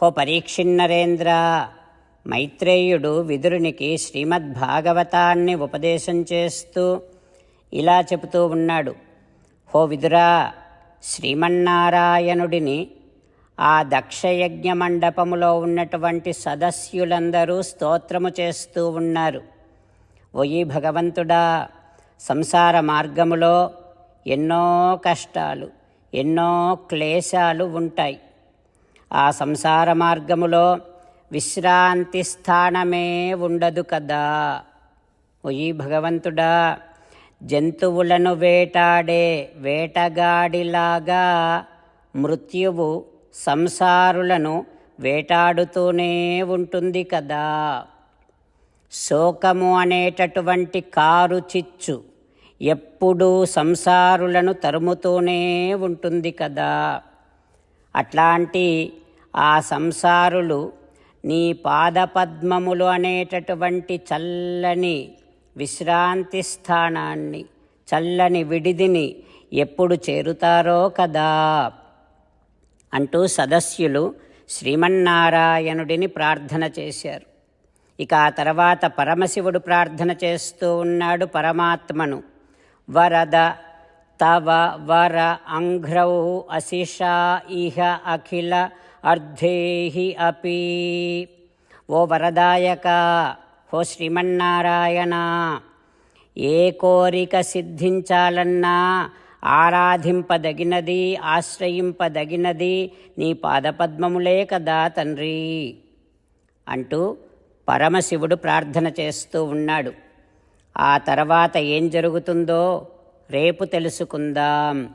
హో పరీక్షిన్నరేంద్ర! మైత్రేయుడు విదురునికి శ్రీమద్భాగవతాన్ని ఉపదేశం చేస్తూ ఇలా చెబుతూ ఉన్నాడు. హో విదురా! శ్రీమన్నారాయణుడిని ఆ దక్షయజ్ఞ మండపములో ఉన్నటువంటి సదస్యులందరూ స్తోత్రము చేస్తూ ఉన్నారు. ఓయి భగవంతుడా! సంసార మార్గములో ఎన్నో కష్టాలు ఎన్నో క్లేశాలు ఉంటాయి. ఆ సంసార మార్గములో విశ్రాంతి స్థానమే ఉండదు కదా. ఓయి భగవంతుడా జంతువులను వేటాడే వేటగాడిలాగా మృత్యువు సంసారులను వేటాడుతూనే ఉంటుంది కదా. శోకము అనేటటువంటి కారు చిచ్చు ఎప్పుడూ సంసారులను తరుముతూనే ఉంటుంది కదా. అట్లాంటి ఆ సంసారులు నీ పాదపద్మములు అనేటటువంటి చల్లని విశ్రాంతి స్థానాన్ని చల్లని విడిదిని ఎప్పుడు చేరుతారో కదా? అంటూ సదస్యులు శ్రీమన్నారాయణుడిని ప్రార్థన చేశారు. ఇక ఆ తర్వాత పరమశివుడు ప్రార్థన చేస్తూ ఉన్నాడు పరమాత్మను. వరద తవ వర అంఘ్రౌ అశిషా ఇహ అఖిల అర్ధేహి అపి ఓ వరదాయక ఓ శ్రీమన్నారాయణ ఏ కోరిక సిద్ధించాలన్నా ఆరాధింపదగినది ఆశ్రయింపదగినది నీ పాదపద్మములే కదా తండ్రి। అంటూ పరమశివుడు ప్రార్థన చేస్తూ ఉన్నాడు. ఆ తర్వాత ఏం జరుగుతుందో రేపు తెలుసుకుందాం.